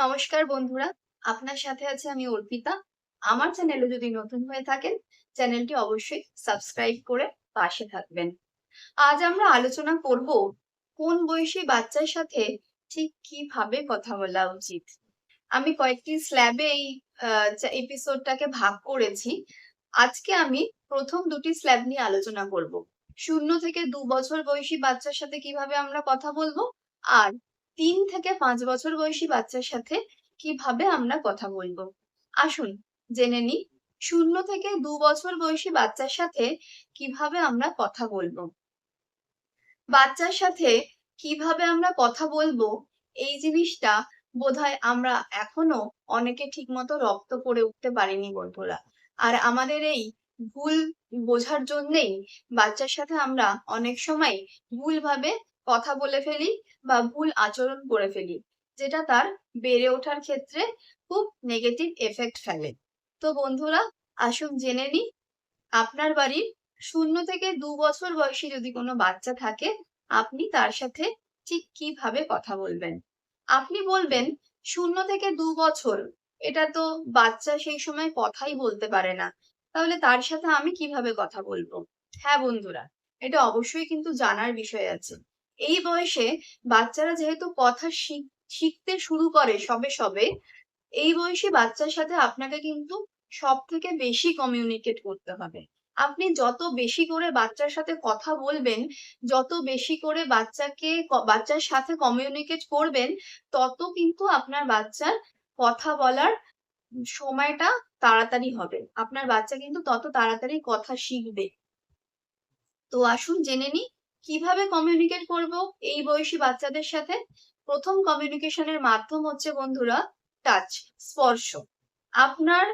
নমস্কার বন্ধুরা, আপনার সাথে আছে আমি অর্পিতা। আমার চ্যানেলে যদি নতুন হয়ে থাকেন, চ্যানেলটি অবশ্যই সাবস্ক্রাইব করে পাশে থাকবেন। আজ আমরা আলোচনা করব, কোন বয়সী বাচ্চার সাথে ঠিক কীভাবে কথা বলা উচিত? আমি কয়েকটি স্ল্যাবে এই এপিসোডটাকে ভাগ করেছি। আজকে আমি প্রথম দুটি স্ল্যাব নিয়ে আলোচনা করব। শূন্য থেকে দু বছর বয়সী বাচ্চার সাথে কীভাবে আমরা কথা বলব? আর তিন থেকে পাঁচ বছর বয়সী বাচ্চার সাথে কীভাবে আমরা কথা বলব? আসুন জেনে নিই, শূন্য থেকে দু বছর বয়সী বাচ্চার সাথে কীভাবে আমরা কথা বলব? বাচ্চার সাথে কীভাবে আমরা কথা বলব? এই জিনিসটা বোধহয় আমরা এখনও অনেকে ঠিকমতো রপ্ত করে উঠতে পারিনি বন্ধুরা। আর আমাদের এই ভুল বোঝার জন্যেই বাচ্চার সাথে আমরা অনেক সময় ভুলভাবে কথা বলে ফেলি বা ভুল আচরণ করে ফেলি, যেটা তার বেড়ে ওঠার ক্ষেত্রে খুব নেগেটিভ এফেক্ট ফেলে। তো বন্ধুরা, আসুন জেনে নিই, আপনার বাড়ির শূন্য থেকে দু বছর বয়সী যদি কোনো বাচ্চা থাকে, আপনি তার সাথে ঠিক কীভাবে কথা বলবেন? আপনি বলবেন, শূন্য থেকে দু বছর, এটা তো বাচ্চা সেই সময় কথাই বলতে পারে না, তাহলে তার সাথে আমি কীভাবে কথা বলব? হ্যাঁ বন্ধুরা, এটা অবশ্যই কিন্তু জানার বিষয় আছে। এই বয়সে বাচ্চারা যেহেতু কথা শিখতে শুরু করে সবে সবে, এই বয়সে বাচ্চার সাথে আপনাকে কিন্তু সব থেকে বেশি কমিউনিকেট করতে হবে। আপনি যত বেশি করে বাচ্চার সাথে কথা বলবেন, যত বেশি করে বাচ্চাকে বাচ্চার সাথে কমিউনিকেট করবেন, তত কিন্তু আপনার বাচ্চার কথা বলার সময়টা তাড়াতাড়ি হবে। আপনার বাচ্চা কিন্তু তত তাড়াতাড়ি কথা শিখবে। তো আসুন জেনে নিই কীভাবে কমিউনিকেট করব এই বয়সী বাচ্চাদের সাথে? প্রথম কমিউনিকেশনের মাধ্যম হচ্ছে বন্ধুরা টাচ স্পর্শ। আপনার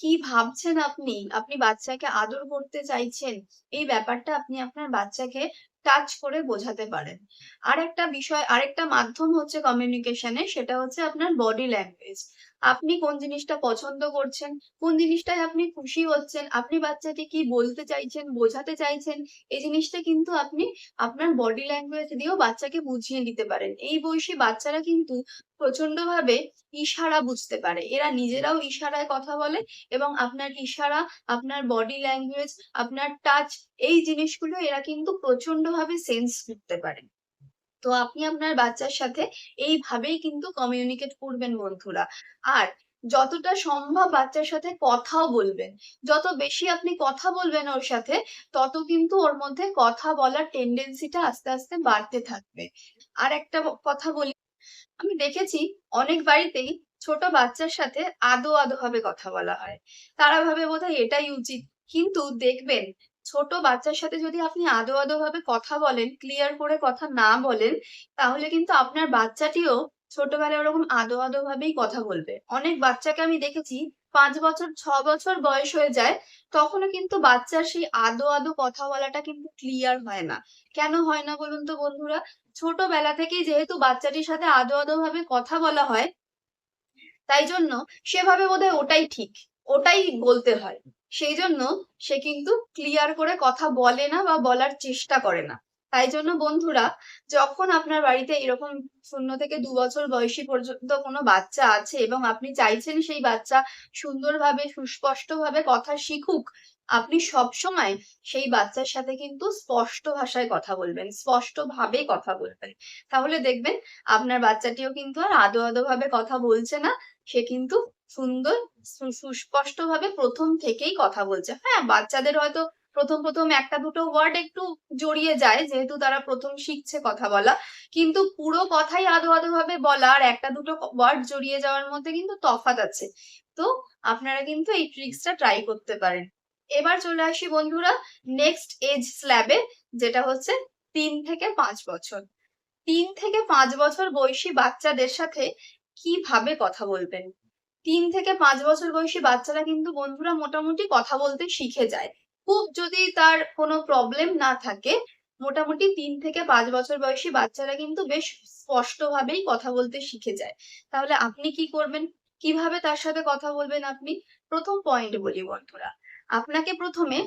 কি ভাবছেন আপনি? আপনি বাচ্চাকে আদর করতে চাইছেন, এই ব্যাপারটা আপনি আপনার বাচ্চাকে টাচ করে বোঝাতে পারেন। আরেকটা বিষয়, আরেকটা মাধ্যম হচ্ছে কমিউনিকেশনে সেটা হচ্ছে আপনার বডি ল্যাঙ্গুয়েজ আপনি কোন জিনিসটা পছন্দ করছেন, কোন জিনিসটায় আপনি খুশি হচ্ছেন, আপনি বাচ্চাকে কি বলতে চাইছেন, বোঝাতে চাইছেন, এই জিনিসটা কিন্তু আপনি আপনার বডি ল্যাঙ্গুয়েজ দিয়েও বাচ্চাকে বুঝিয়ে দিতে পারেন। এই বয়সী বাচ্চারা কিন্তু প্রচণ্ড ভাবে ইশারা বুঝতে পারে। এরা নিজেরাও ইশারায় কথা বলে এবং আপনার ইশারা, আপনার বডি ল্যাঙ্গুয়েজ আপনার টাচ এই জিনিসগুলো এরা কিন্তু প্রচণ্ড ভাবে সেন্স করতে পারে তো আপনি আপনার বাচ্চার সাথে এইভাবেই কিন্তু কমিউনিকেট করবেন বন্ধুরা। আর যতটা সম্ভব বাচ্চার সাথে কথাও বলবেন। যত বেশি আপনি কথা বলবেন ওর সাথে, তত কিন্তু ওর মধ্যে কথা বলার টেন্ডেন্সিটা আস্তে আস্তে বাড়তে থাকবে। আর একটা কথা বলি, আমি দেখেছি অনেক বাড়িতেই ছোট বাচ্চার সাথে আদো আদো ভাবে কথা বলা হয়। তারা ভাবে বোধহয় এটাই উচিত। কিন্তু দেখবেন ছোট বাচ্চার সাথে যদি আপনি আদো আদো ভাবে কথা বলেন ক্লিয়ার করে কথা না বলেন, তাহলে কিন্তু আপনার বাচ্চাটিও ছোটবেলায় ওরকম আদো আদো ভাবেই কথা বলবে। অনেক বাচ্চাকে আমি দেখেছি, পাঁচ বছর, ছ বছর বয়স হয়ে যায়, তখনও কিন্তু বাচ্চার সেই আদো আদো কথা বলাটা কিন্তু ক্লিয়ার হয় না। কেন হয় না বলুন তো বন্ধুরা? ছোটবেলা থেকেই যেহেতু বাচ্চাটির সাথে আদো আদো ভাবে কথা বলা হয়, তাই জন্য সেভাবে বোধহয় ওটাই ঠিক, ওটাই বলতে হয়। সেই জন্য সে কিন্তু ক্লিয়ার করে কথা বলে না বা বলার চেষ্টা করে না। তাই জন্য বন্ধুরা, যখন আপনার বাড়িতে এরকম শূন্য থেকে দু বছর বয়সী পর্যন্ত কোনো বাচ্চা আছে এবং আপনি চাইছেন সেই বাচ্চা সুন্দরভাবে, সুস্পষ্টভাবে কথা শিখুক আপনি সবসময় সেই বাচ্চার সাথে কিন্তু স্পষ্ট ভাষায় কথা বলবেন স্পষ্ট ভাবে কথা বলবেন। তাহলে দেখবেন আপনার বাচ্চাটিও কিন্তু আর আদো আদো ভাবে কথা বলছে না, সে কিন্তু সুন্দর সুস্পষ্ট ভাবে প্রথম থেকেই কথা বলছে। হ্যাঁ বাচ্চাদের হয়তো প্রথম প্রথম একটা দুটো ওয়ার্ড একটু জড়িয়ে যায়, যেহেতু তারা প্রথম শিখছে কথা বলা, কিন্তু পুরো কথাই আদো আদো ভাবে বলা আর একটা দুটো ওয়ার্ড জড়িয়ে যাওয়ার মধ্যে কিন্তু তফাৎ আছে। তো আপনারা কিন্তু এই ট্রিক্সটা ট্রাই করতে পারেন। এবার চলে আসি বন্ধুরা নেক্সট এজ স্ল্যাবে যেটা হচ্ছে তিন থেকে পাঁচ বছর। তিন থেকে পাঁচ বছর বয়সী বাচ্চাদের সাথে কীভাবে কথা বলবেন? তিন থেকে পাঁচ বছর বয়সী বাচ্চারা কিন্তু বন্ধুরা মোটামুটি কথা বলতে শিখে যায়। খুব যদি তার কোনো প্রবলেম না থাকে, মোটামুটি তিন থেকে পাঁচ বছর বয়সী বাচ্চারা কিন্তু বেশ স্পষ্টভাবেই কথা বলতে শিখে যায়। তাহলে আপনি কি করবেন? কীভাবে তার সাথে কথা বলবেন আপনি? প্রথম পয়েন্ট বলি বন্ধুরা। আপনাকে প্রথমে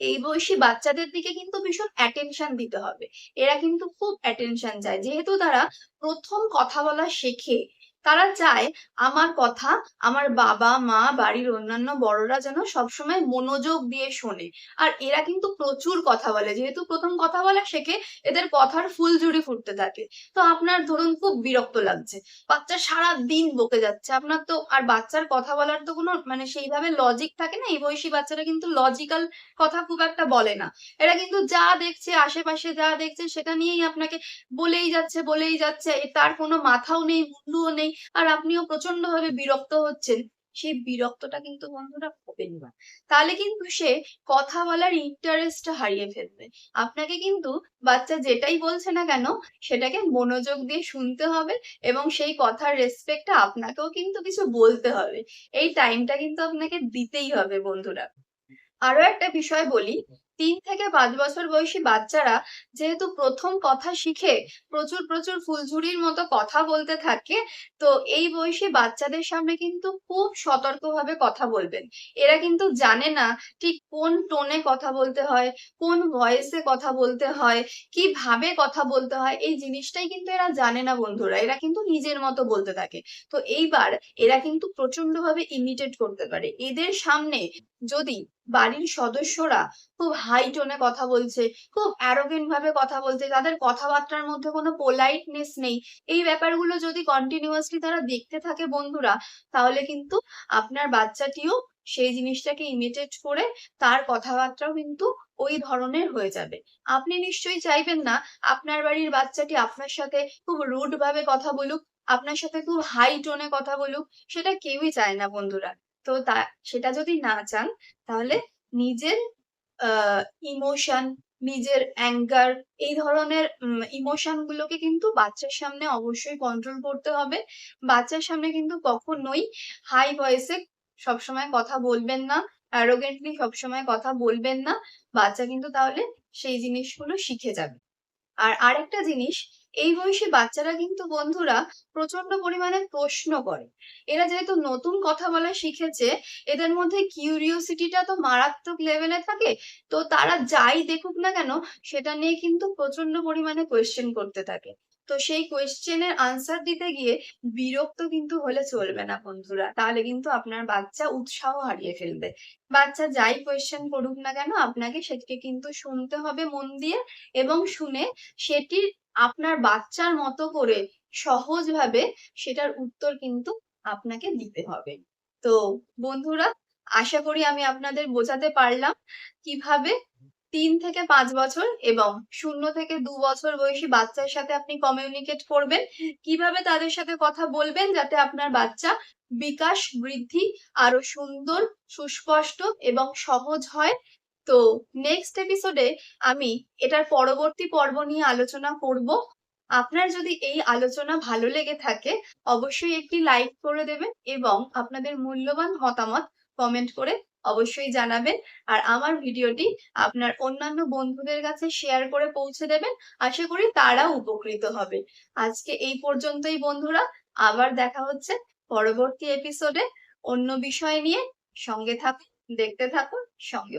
এই বয়সী বাচ্চাদের দিকে কিন্তু ভীষণ অ্যাটেনশন দিতে হবে। এরা কিন্তু খুব অ্যাটেনশন চায়। যেহেতু তারা প্রথম কথা বলা শেখে তারা চায় আমার কথা, আমার বাবা, মা, বাড়ির অন্যান্য বড়রা যেন সবসময় মনোযোগ দিয়ে শোনে। আর এরা কিন্তু প্রচুর কথা বলে। যেহেতু প্রথম কথা বলা শেখে, এদের কথার ফুলঝুরি ফুটতে থাকে। তো আপনার ধরুন খুব বিরক্ত লাগছে। বাচ্চা সারা দিন বকে যাচ্ছে। আপনার তো আর বাচ্চার কথা বলার তো কোনো মানে সেইভাবে লজিক থাকে না? এই বয়সী বাচ্চারা কিন্তু লজিক্যাল কথা খুব একটা বলে না। এরা কিন্তু যা দেখছে, আশেপাশে যা দেখছে, সেটা নিয়েই আপনাকে বলেই যাচ্ছে বলেই যাচ্ছে। তার কোনো মাথাও নেই, মুন্ডুও নেই। আর আপনিও প্রচণ্ড ভাবে বিরক্ত হচ্ছেন। সেই বিরক্তটা কিন্তু বন্ধুরা হবেন না। তাহলে কিন্তু সে কথা বলার ইন্টারেস্টটা হারিয়ে ফেলবে। আপনাকে কিন্তু বাচ্চা যেটাই বলছে না কেন, সেটাকে মনোযোগ দিয়ে শুনতে হবে এবং সেই কথার রেসপেক্টটা আপনাকেও কিন্তু কিছু বলতে হবে। এই টাইমটা কিন্তু আপনাকে দিতেই হবে বন্ধুরা। আরও একটা বিষয় বলি তিন থেকে পাঁচ বছর বয়সী বাচ্চারা যেহেতু প্রথম কথা শিখে প্রচুর প্রচুর ফুলঝুরির মতো কথা বলতে থাকে, তো এই বয়সী বাচ্চাদের সামনে কিন্তু খুব সতর্কভাবে কথা বলবেন। এরা কিন্তু জানে না ঠিক কোন টোনে কথা বলতে হয়, কোন ভয়েসে কথা বলতে হয়, কীভাবে কথা বলতে হয়, এই জিনিসটাই কিন্তু এরা জানে না বন্ধুরা, এরা কিন্তু নিজের মতো বলতে থাকে। তো এইবার এরা কিন্তু প্রচণ্ড ভাবে ইমিটেট করতে পারে। এদের সামনে যদি বাড়ির সদস্যরা খুব হাই টোনে কথা বলছে, খুব অ্যারোগেন্ট ভাবে কথা বলছে, তাদের কথাবার্তার মধ্যে কোনো পোলাইটনেস নেই। এই ব্যাপারগুলো যদি কন্টিনিউয়াসলি তারা দেখতে থাকে বন্ধুরা, তাহলে কিন্তু আপনার বাচ্চাটিও সেই জিনিসটাকে ইমিটেট করে তার কথাবার্তাও কিন্তু ওই ধরনের হয়ে যাবে। আপনি নিশ্চয়ই চাইবেন না আপনার বাড়ির বাচ্চাটি আপনার সাথে খুব রুড ভাবে কথা বলুক, আপনার সাথে খুব হাই টোনে কথা বলুক, সেটা কেউই চায় না বন্ধুরা। তো তা, সেটা যদি না চান, তাহলে নিজের ইমোশন নিজের অ্যাঙ্গার এই ধরনের ইমোশন গুলোকে কিন্তু বাচ্চার সামনে অবশ্যই কন্ট্রোল করতে হবে। বাচ্চার সামনে কিন্তু কখনোই হাই ভয়েসে সবসময় কথা বলবেন না অ্যারোগেন্টলি সবসময় কথা বলবেন না। বাচ্চা কিন্তু তাহলে সেই জিনিসগুলো শিখে যাবে। আর আরেকটা জিনিস এই বয়সী বাচ্চারা কিন্তু বন্ধুরা প্রচণ্ড পরিমাণে প্রশ্ন করে। এরা যেহেতু নতুন কথা বলা শিখেছে, এদের মধ্যে কিউরিওসিটিটা তো মারাত্মক লেভেলে থাকে, তো তারা যাই দেখুক না কেন, সেটা নিয়ে কিন্তু প্রচণ্ড পরিমাণে কোয়েশ্চেন করতে থাকে। তো সেই কোয়েশ্চেনের আনসার দিতে গিয়ে বিরক্ত কিন্তু হলে চলবে না বন্ধুরা, তাহলে কিন্তু আপনার বাচ্চা উৎসাহ হারিয়ে ফেলবে। বাচ্চা যাই কোয়েশ্চেন করুক না কেন, আপনাকে সেটিকে কিন্তু শুনতে হবে মন দিয়ে এবং শুনে সেটির আপনার বাচ্চার মতো করে সহজভাবে সেটার উত্তর কিন্তু আপনাকে দিতে হবে। তো বন্ধুরা, আশা করি আমি আপনাদের বোঝাতে পারলাম কীভাবে তিন থেকে পাঁচ বছর এবং শূন্য থেকে দু বছর বয়সী বাচ্চার সাথে আপনি কমিউনিকেট করবেন। কীভাবে তাদের সাথে কথা বলবেন যাতে আপনার বাচ্চা বিকাশ, বৃদ্ধি আরও সুন্দর, সুস্পষ্ট এবং সহজ হয় তো নেক্সট এপিসোডে আমি এটার পরবর্তী পর্ব নিয়ে আলোচনা করব। আপনার যদি এই আলোচনা ভালো লেগে থাকে, অবশ্যই একটি লাইক করে দেবেন এবং আপনাদের মূল্যবান মতামত কমেন্ট করে অবশ্যই জানাবেন। আর আমার ভিডিওটি আপনার অন্যান্য বন্ধুদের কাছে শেয়ার করে পৌঁছে দেবেন। আশা করি তারা উপকৃত হবে। আজকে এই পর্যন্তই বন্ধুরা, আবার দেখা হচ্ছে পরবর্তী এপিসোডে অন্য বিষয় নিয়ে সঙ্গে থাকুন, দেখতে থাকুন, সঙ্গে